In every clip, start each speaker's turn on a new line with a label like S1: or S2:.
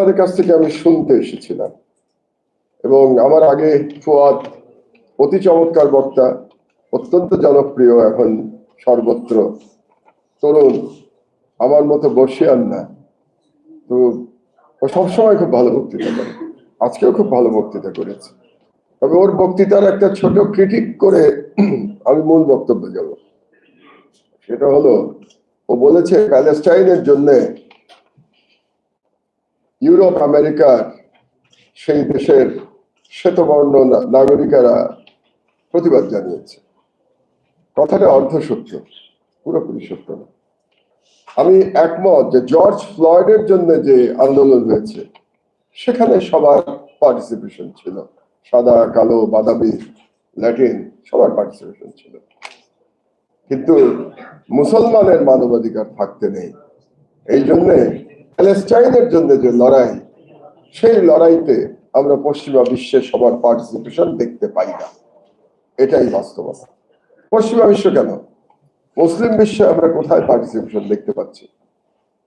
S1: তাদের কাছ থেকে আমি শুনতে এসেছিলাম। এবং আমার আগে ফুয়াদ অতি চমৎকার বক্তা, অত্যন্ত জনপ্রিয় এখন সর্বত্র। তরুণ আমার মতো বসে বসিয়ান না। তো ও সবসময় খুব ভালো বক্তৃতা করে। আজকেও খুব ভালো বক্তৃতা করেছে। তবে ওর বক্তৃতার একটা ছোট ক্রিটিক করে আমি মূল বক্তব্য যাব। সেটা হলো, ও বলেছে, প্যালেস্টাইনের জন্য ইউরোপ আমেরিকার সেই দেশের শ্বেতবর্ণ নাগরিকেরা প্রতিবাদ জানিয়েছে। কথাটা অর্ধ সত্য পুরোপুরি সত্য না। আমি একমত যে জর্জ ফ্লয়েডের জন্য যে আন্দোলন হয়েছে, সেখানে সবার পার্টিসিপেশন ছিল। সাদা, কালো, বাদামি, ল্যাটিন, সবার পার্টিসিপেশন ছিল। কিন্তু মুসলমানের মানবাধিকার থাকতে নেই। এই জন্যে প্যালেস্টাইনের জন্য যে লড়াই, সেই লড়াইতে আমরা পশ্চিমা বিশ্বে সবার পার্টিসিপেশন দেখতে পাই না। এটাই বাস্তবতা। পশ্চিমা বিশ্ব কেন? মুসলিম বিশ্বে আমরা কোথায় পার্টিসিপেশন দেখতে পাচ্ছি?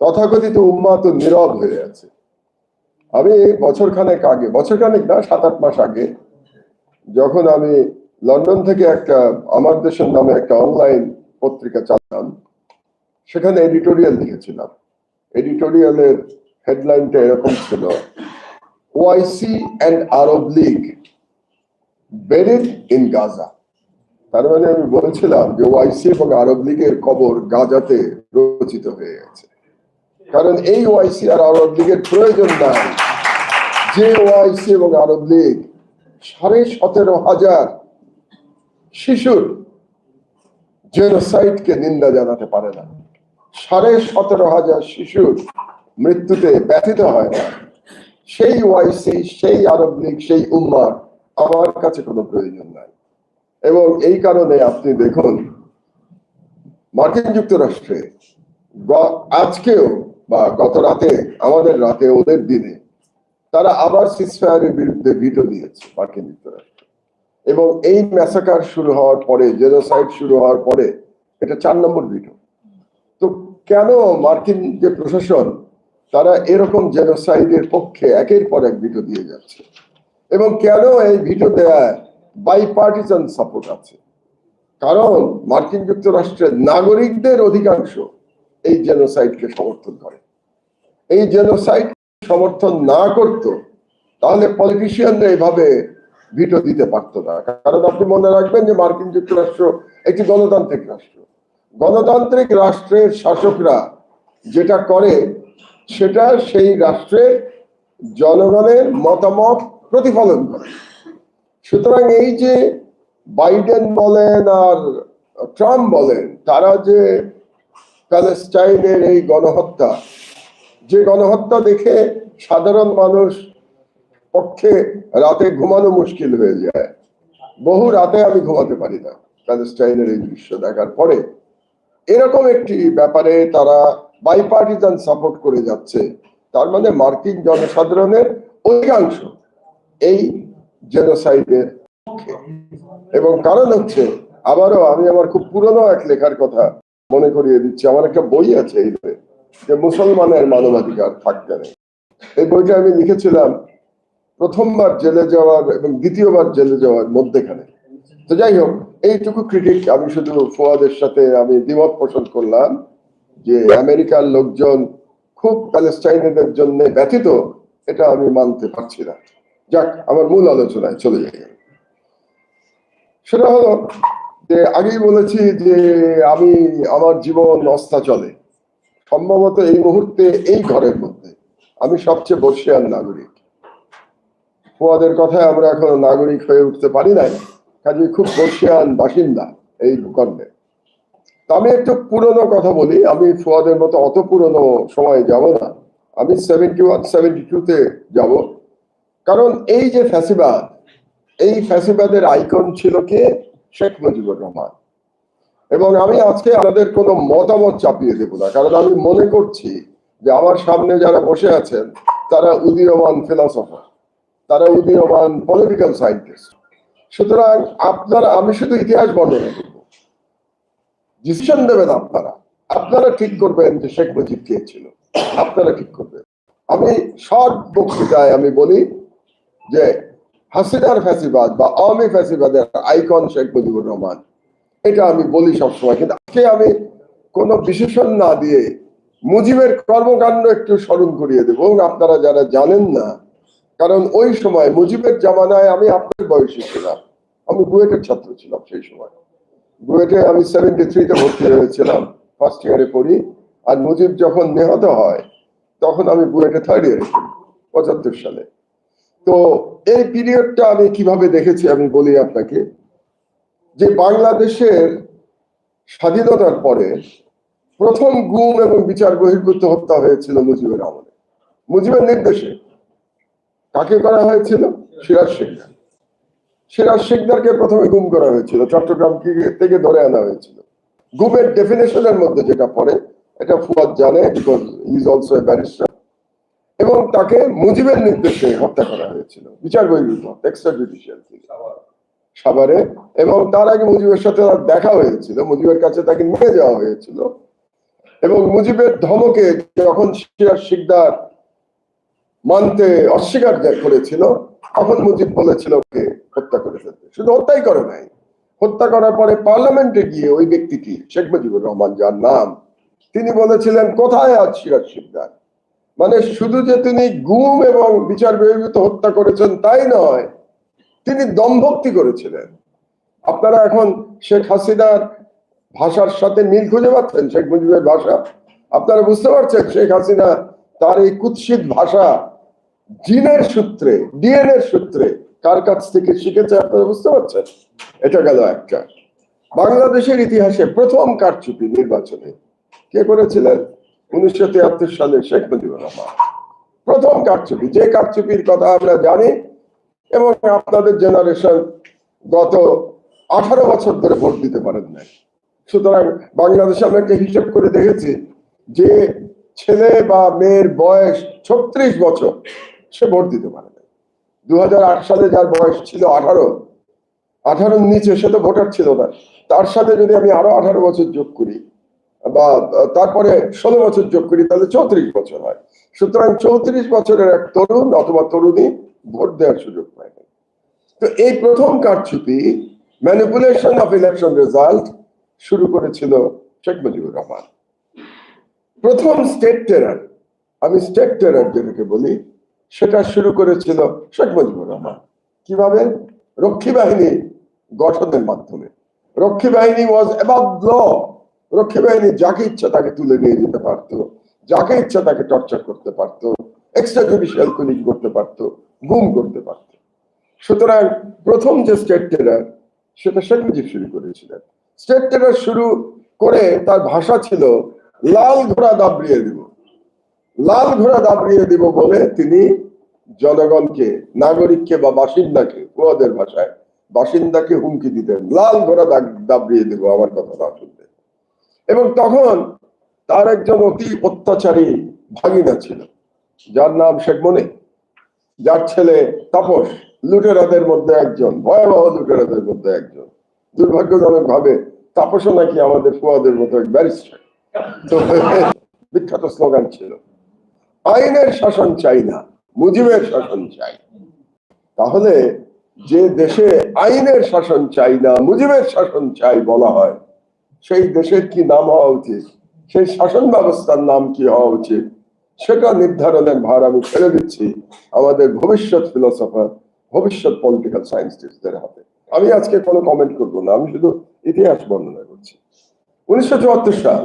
S1: তথাকথিত উম্মা তো নীরব হয়ে আছে। আমি বছর খানেক আগে বছর খানেক না সাত আট মাস আগে, যখন আমি লন্ডন থেকে একটা, আমার দেশের নামে একটা অনলাইন পত্রিকা চালাম সেখানে এডিটোরিয়াল লিখেছিলাম। এডিটোরিয়ালের হেডলাইনটা এরকম ছিল OIC and Arab League buried in Gaza. তার মানে আমি বলছিলাম যে ওআইসি এবং আরব লীগের কবর গাজাতে রচিত হয়ে গেছে। কারণ এই ওআইসি আর আরব লীগের প্রয়োজন নাই। যে ওআইসি এবং আরব লীগ সাড়ে সতেরো হাজার শিশুর জেনোসাইডকে নিন্দা জানাতে পারে না। সাড়ে সতেরো হাজার শিশুর মৃত্যুতে ব্যথিত হয় সেই ওয়াইসি, সেই আরব লীগ, সেই উম্মার আমার কাছে কোনো প্রয়োজন নাই। এবং এই কারণে আপনি দেখুন, মার্কিন যুক্তরাষ্ট্রে আজকেও বা গত রাতে, আমাদের রাতে, ওদের দিনে তারা আবার সিসফায়ারের বিরুদ্ধে ভিটো দিয়েছে মার্কিন যুক্তরাষ্ট্র। এবং এই ম্যাসাকার শুরু হওয়ার পরে জেনোসাইড শুরু হওয়ার পরে, এটা চার নম্বর ভিটো কেন মার্কিন যে প্রশাসন, তারা এরকম জেনোসাইডের পক্ষে একের পর এক ভিটো দিয়ে যাচ্ছে? এবং কেন এই ভিটো বাই পার্টিসান সাপোর্ট আছে? কারণ মার্কিন যুক্তরাষ্ট্রের নাগরিকদের অধিকাংশ এই জেনোসাইডকে সমর্থন করে। এই জেনোসাইড সমর্থন না করত, তাহলে পলিটিশিয়ানরা এইভাবে ভিটো দিতে পারতো না। কারণ আপনি মনে রাখবেন যে মার্কিন যুক্তরাষ্ট্র একটি গণতান্ত্রিক রাষ্ট্র। গণতান্ত্রিক রাষ্ট্রের শাসকরা যেটা করে, সেটা সেই রাষ্ট্রের জনগণের মতামত প্রতিফলন করে। সুতরাং এই যে বাইডেন বলেন আর ট্রাম্প বলেন, তারা যে প্যালেস্টাইনের এই গণহত্যা, যে গণহত্যা দেখে সাধারণ মানুষ পক্ষে রাতে ঘুমানো মুশকিল হয়ে যায়। বহু রাতে আমি ঘুমাতে পারি না প্যালেস্টাইনের এই দৃশ্য দেখার পরে। এরকম একটি ব্যাপারে তারা বাইপার্টিজান সাপোর্ট করে যাচ্ছে। তার মানে মার্কিন জনসাধারণের অধিকাংশ এই জেনোসাইডের এবং কারণ হচ্ছে, আবারও আমি আমার খুব পুরনো এক লেখার কথা মনে করিয়ে দিচ্ছি। আমার একটা বই আছে এই যে মুসলমানের মানবাধিকার থাকতে নেই এই বইটা আমি লিখেছিলাম প্রথমবার জেলে যাওয়ার এবং দ্বিতীয়বার জেলে যাওয়ার মধ্যেখানে। তো যাই হোক এইটুকু ক্রিটিক আমি শুধু ফোয়াদের সাথে আমি দ্বিমত পোষণ করলাম যে আমেরিকার লোকজন খুব প্যালেস্টাইনের জন্য ব্যথিত, এটা আমি মানতে পারছি না। যাক, আমার মূল আলোচনায় চলে যাই। সেটা হলো যে আগেই বলেছি যে আমি, আমার জীবন অস্থা চলে সম্ভবত এই মুহূর্তে, এই ঘরের মধ্যে আমি সবচেয়ে বর্ষিয়ান নাগরিক। ফোয়াদের কথায় আমরা এখনও নাগরিক হয়ে উঠতে পারি নাই। কাজে খুব বর্ষিয়ান বাসিন্দা এই ভূখণ্ডে। আমি একটু পুরনো কথা বলি, আমি ফুয়াদের মতো অত পুরনো সময় যাব না। আমি সেভেন্টি ওয়ান সেভেন্টি টুতে যাব। কারণ এই যে ফ্যাসিবাদ, এই ফ্যাসিবাদের আইকন ছিল কে? শেখ মুজিবুর রহমান। এবং আমি আজকে আমাদের কোনো মতামত চাপিয়ে দেব না, কারণ আমি মনে করছি যে আমার সামনে যারা বসে আছেন, তারা উদীয়মান ফিলসফার তারা উদীয়মান পলিটিক্যাল সায়েন্টিস্ট সুতরাং আপনারা, আমি শুধু ইতিহাস বর্ণনা করব। ডিসিশন দেবেন আপনারা। আপনারা ঠিক করবেন যে শেখ মুজিব কে ছিল। আপনারা ঠিক করবেন। আমি শর্ট বক্তৃতায় আমি বলি যে হাসিনার ফ্যাসিবাদ বা আওয়ামী ফ্যাসিবাদের আইকন শেখ মুজিবুর রহমান, এটা আমি বলি সবসময়। কিন্তু আজকে আমি কোনো বিশেষণ না দিয়ে মুজিবের কর্মকাণ্ড একটু স্মরণ করিয়ে দেবো। এবং আপনারা যারা জানেন না কারণ ওই সময় মুজিবের জামানায় আমি আপনার বয়সী ছিলাম। আমি বুয়েটের ছাত্র ছিলাম সেই সময়। বুয়েটে আমি সেভেন্টি থ্রিতে ভর্তি হয়েছিলাম ফার্স্ট ইয়ারে পড়ি। আর মুজিব যখন নিহত হয়, তখন আমি বুয়েটে থার্ড ইয়ারে পঁচাত্তর সালে। তো এই পিরিয়ডটা আমি কীভাবে দেখেছি আমি বলি আপনাকে। যে বাংলাদেশের স্বাধীনতার পরে প্রথম গুম এবং বিচার বহির্ভূত হত্যা হয়েছিল মুজিবের আমলে। মুজিবের নির্দেশে। কাকে করা হয়েছিল? সিরাজ শেখদার। সিরাজ শেখদারকে প্রথমে গুম করা হয়েছিল। চট্টগ্রাম থেকে ধরে আনা হয়েছিল? গুমের ডেফিনেশনের মধ্যে যেটা পড়ে, এটা ফুয়াদ জানে because is also a barrister এবং তাকে মুজিবের নির্দেশে হত্যা করা হয়েছিল। বিচার বহির্ভূত এক্সট্রা জুডিশিয়াল সাভারে, এবং তার আগে মুজিবের সাথে তার দেখা হয়েছিল। মুজিবের কাছে তাকে নিয়ে যাওয়া হয়েছিল। এবং মুজিবের ধমকে যখন সিরাজ শিকদার মানতে অস্বীকার করেছিল তখন মুজিব বলেছিল ওকে হত্যা করে ফেলতে। শুধু হত্যাই করে নাই। হত্যা করার পরে পার্লামেন্টে গিয়ে ওই ব্যক্তিটি, শেখ মুজিবুর রহমান, যার নাম, তিনি বলেছিলেন, কোথায় আজ সিরাজ শিকদার? মানে শুধু যে তিনি গুম এবং বিচার বহির্ভূত হত্যা করেছেন তাই নয়, তিনি দমভক্তি করেছিলেন। আপনারা এখন শেখ হাসিনার ভাষার সাথে মিল খুঁজে পাচ্ছেন, শেখ মুজিবের ভাষা? আপনারা বুঝতে পারছেন, শেখ হাসিনা তার এই কুৎসিত ভাষা জিনের সূত্রে, ডিএনএ সূত্রে কার কাছ থেকে শিখেছে আপনারা বুঝতে পারছেন? এটা গেল একটা। বাংলাদেশের ইতিহাসে প্রথম কারচুপি নির্বাচনে কে করেছিলেন? উনিশশো তিয়াত্তর সালে শেখ মুজিবুর রহমান। প্রথম কারচুপি, যে কারচুপির কথা আমরা জানি এবং আপনাদের জেনারেশন গত আঠারো বছর ধরে ভোট দিতে পারেন নাই। সুতরাং বাংলাদেশে আমরা একটা হিসেব করে দেখেছি যে ছেলে বা মেয়ের বয়স ছত্রিশ বছর। সে ভোট দিতে পারে না দু হাজার আট সালে যার বয়স ছিল আঠারো, আঠারোর নিচে সে তো ভোটার ছিল না। তার সাথে যদি আমি আরও আঠারো বছর যোগ করি বা, তারপরে ষোলো বছর যোগ করি, তাহলে চৌত্রিশ বছর হয়। সুতরাং চৌত্রিশ বছরের এক তরুণ অথবা তরুণী ভোট দেওয়ার সুযোগ পায় না তো এই প্রথম কারচুপি ম্যানিপুলেশন অফ ইলেকশন রেজাল্ট শুরু করেছিল শেখ মুজিবুর রহমান। প্রথম স্টেট টেরার আমি স্টেট টেরার যেটাকে বলি সেটা শুরু করেছিল শেখ মুজিবুর রহমান। কীভাবে? রক্ষী বাহিনী গঠনের মাধ্যমে। রক্ষী বাহিনী ওয়াজ অ্যাবাভ ল রক্ষী বাহিনী যাকে ইচ্ছা তাকে তুলে নিয়ে যেতে পারতো। যাকে ইচ্ছা তাকে টর্চার করতে পারতো। এক্সট্রা জুডিশিয়াল কুলিং করতে পারতো। গুম করতে পারতো। সুতরাং প্রথম যে স্টেট টেরার সেটা শেখ মুজিব শুরু করেছিলেন। স্টেট টেরার শুরু করে তার ভাষা ছিল, লাল ঘোড়া দাবড়িয়ে দিব। লাল ঘোড়া দাবড়িয়ে দিব বলে তিনি জনগণকে, নাগরিককে বা বাসিন্দাকে ওদের ভাষায় বাসিন্দাকে হুমকি দিতেন। লাল ঘোড়া দাবড়িয়ে দেব, আমার কথা না শুনতে এবং তখন তার একজন অতি অত্যাচারী ভাগিনা ছিল, যার নাম শেখ মনে যার ছেলে তাপস, লুটেরাদের মধ্যে একজন, ভয়াবহ লুটেরাদের মধ্যে একজন। দুর্ভাগ্যজনক ভাবে তাপসও নাকি আমাদের ফুয়াদের মতো এক ব্যারিস্টার। বিখ্যাত স্লোগান ছিল। আইনের শাসন চাই না, মুজিবের শাসন চাই তাহলে যে দেশে আইনের শাসন চাই না, মুজিবের শাসন চাই বলা হয়, সেই দেশের কি নাম হওয়া উচিত? সেই শাসন ব্যবস্থার নাম কি হওয়া উচিত? সেটা নির্ধারণের ভার আমি ছেড়ে দিচ্ছি আমাদের ভবিষ্যৎ ফিলোসফার ভবিষ্যৎ পলিটিক্যাল সায়েন্টিস্টদের হাতে। আমি আজকে কোনো কমেন্ট করব না, আমি শুধু ইতিহাস বর্ণনা করছি। উনিশশো চুয়াত্তর সাল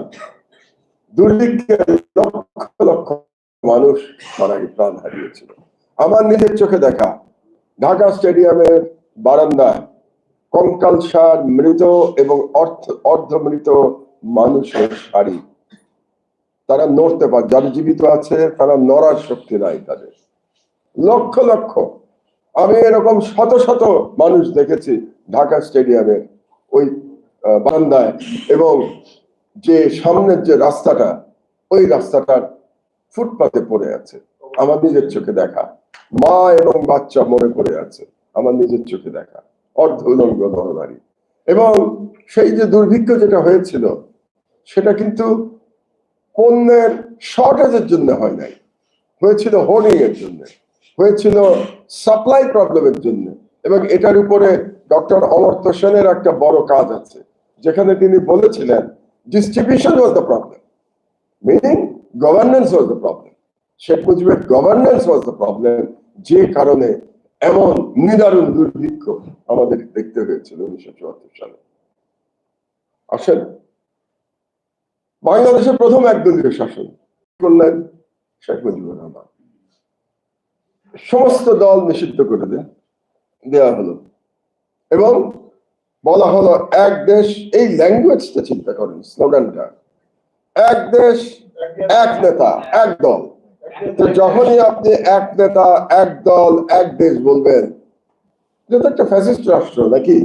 S1: দুর্ভিক্ষে লক্ষ লক্ষ মানুষ মারা প্রাণ হারিয়েছিল। আমার নিজের চোখে দেখা, ঢাকা স্টেডিয়ামের বারান্দায় কঙ্কাল সার মৃত এবং অর্থ, অর্ধমৃত মানুষের শাড়ি। তারা নড়তে পারে যারা জীবিত আছে, তারা নড়ার শক্তি নাই তাদের। লক্ষ লক্ষ। আমি এরকম শত শত মানুষ দেখেছি ঢাকা স্টেডিয়ামের ওই বারান্দায় এবং যে সামনের যে রাস্তাটা, ওই রাস্তাটার ফুটপাতে পড়ে আছে। আমার নিজের চোখে দেখা। মা এবং বাচ্চা মরে পড়ে আছে। আমার নিজের চোখে দেখা। অর্ধ উলঙ্গ নরনারী। এবং সেই যে দুর্ভিক্ষ যেটা হয়েছিল, সেটা কিন্তু পণ্যের শর্টেজের জন্য হয় নাই। হয়েছিল হোর্ডিং এর জন্য। হয়েছিল সাপ্লাই প্রবলেমের জন্য। এবং এটার উপরে ডক্টর অমর্ত্য সেনের একটা বড় কাজ আছে। যেখানে তিনি বলেছিলেন distribution was the problem meaning governance was the problem Sheikh মুজিবের গভর্নেন্স ওয়াজ দ্য প্রবলেম যে কারণে এমন নিদারুণ দুর্ভিক্ষ আমাদের দেখতে হয়েছিল উনিশশো চুয়াত্তর সালে। আসেন। বাংলাদেশের প্রথম একদলীয় শাসন করলেন শেখ মুজিবুর রহমান। সমস্ত দল নিষিদ্ধ করে দেন দেওয়া হলো। এবং বলা হলো, এক দেশ, এই ল্যাঙ্গুয়েজটা চিন্তা করেন, স্লোগানটা। এক দেশ, এক নেতা এক দল তো যখনই আপনি এক নেতা, এক দল, এক দেশ বলবেন তো একটা ফ্যাসিস্ট রাষ্ট্র নাকি?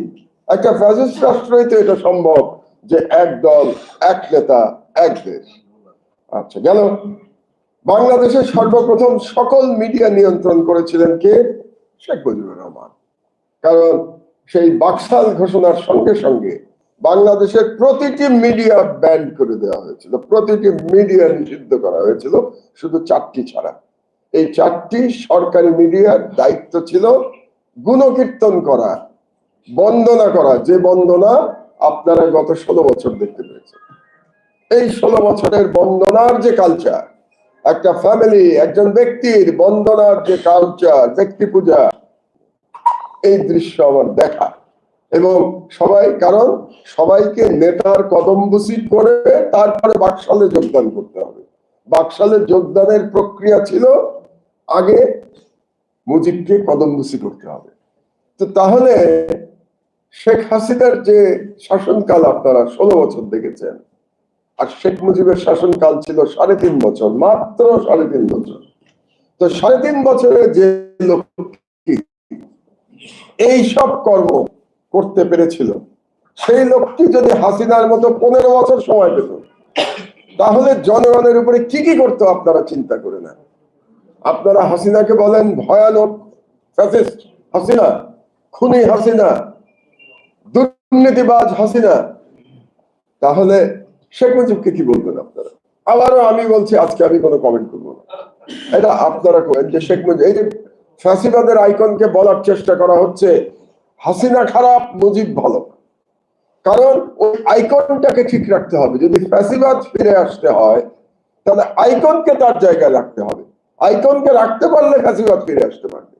S1: একটা ফ্যাসিস্ট রাষ্ট্রই তো এটা সম্ভব যে এক দল, এক নেতা, এক দেশ। আচ্ছা গেল। বাংলাদেশের সর্বপ্রথম সকল মিডিয়া নিয়ন্ত্রণ করেছিলেন কে? শেখ মুজিবুর রহমান। কারণ সেই বাকশাল ঘোষণার সঙ্গে সঙ্গে বাংলাদেশের প্রতিটি মিডিয়া ব্যান্ড করে দেওয়া হয়েছিল। প্রতিটি মিডিয়া নিষিদ্ধ করা হয়েছিল, শুধু চারটি ছাড়া। এই চারটি সরকারি মিডিয়ার দায়িত্ব ছিল গুণকীর্তন করা, বন্দনা করা। যে বন্দনা আপনারা গত ষোলো বছর দেখতে পেয়েছেন। এই ষোলো বছরের বন্দনার যে কালচার একটা ফ্যামিলি একজন ব্যক্তির বন্দনার যে কালচার ব্যক্তি পূজা, এই দৃশ্য আমার দেখা। এবং সবাই, কারণ সবাইকে নেতার কদমবুসি করে তারপরে বাকশালে যোগদান করতে হবে। বাকশালে যোগদানের প্রক্রিয়া ছিল আগে মুজিবকে কদমবুসি করতে হবে। তো তাহলে শেখ হাসিনার যে শাসনকাল আপনারা ষোলো বছর দেখেছেন, আর শেখ মুজিবের শাসনকাল ছিল সাড়ে তিন বছর, মাত্র সাড়ে তিন বছর। তো সাড়ে তিন বছরে যে লোকটি এই সব কর্ম করতে পেরেছিল। সেই লোকটি যদি হাসিনার মতো পনেরো বছর সময় পেত, তাহলে জনগণের উপরে কি কি করতো আপনারা চিন্তা করে নেন। আপনারা হাসিনাকে বলেন ভয়ানক হাসিনা, খুনি হাসিনা, দুর্নীতিবাজ হাসিনা। তাহলে শেখ মুজিবকে কি বলবেন আপনারা? আবারও আমি বলছি, আজকে আমি কোনো কমেন্ট করব না। এটা আপনারা করেন যে শেখ মুজিব এই যে ফ্যাসিবাদের আইকনকে বলার চেষ্টা করা হচ্ছে হাসিনা খারাপ, মুজিব ভালো। কারণ ওই আইকনটাকে ঠিক রাখতে হবে। যদি ফ্যাসিবাদ ফিরে আসতে হয়, তাহলে আইকনকে তার জায়গায় রাখতে হবে। আইকনকে রাখতে পারলে ফ্যাসিবাদ ফিরে আসতে পারবে।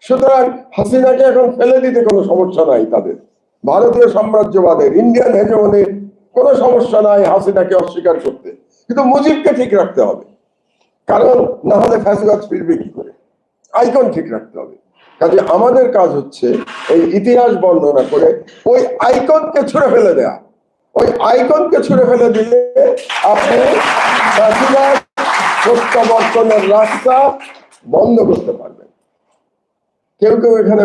S1: সুতরাং হাসিনাকে এখন ফেলে দিতে কোনো সমস্যা নাই তাদের। ভারতীয় সাম্রাজ্যবাদের ইন্ডিয়ান হেজমনির কোনো সমস্যা নাই হাসিনাকে অস্বীকার করতে। কিন্তু মুজিবকে ঠিক রাখতে হবে। কারণ না হলে ফ্যাসিবাদ ফিরবে কি করে? আইকন ঠিক রাখতে হবে। কাজে আমাদের কাজ হচ্ছে এই ইতিহাস বর্ণনা করে ওই আইকনকে ছুঁড়ে ফেলে দেয়া। ওই আইকনকে ছুঁড়ে ফেলে দিলে আপনি প্রত্যাবর্তনের রাস্তা বন্ধ করতে পারবেন। কেউ কেউ এখানে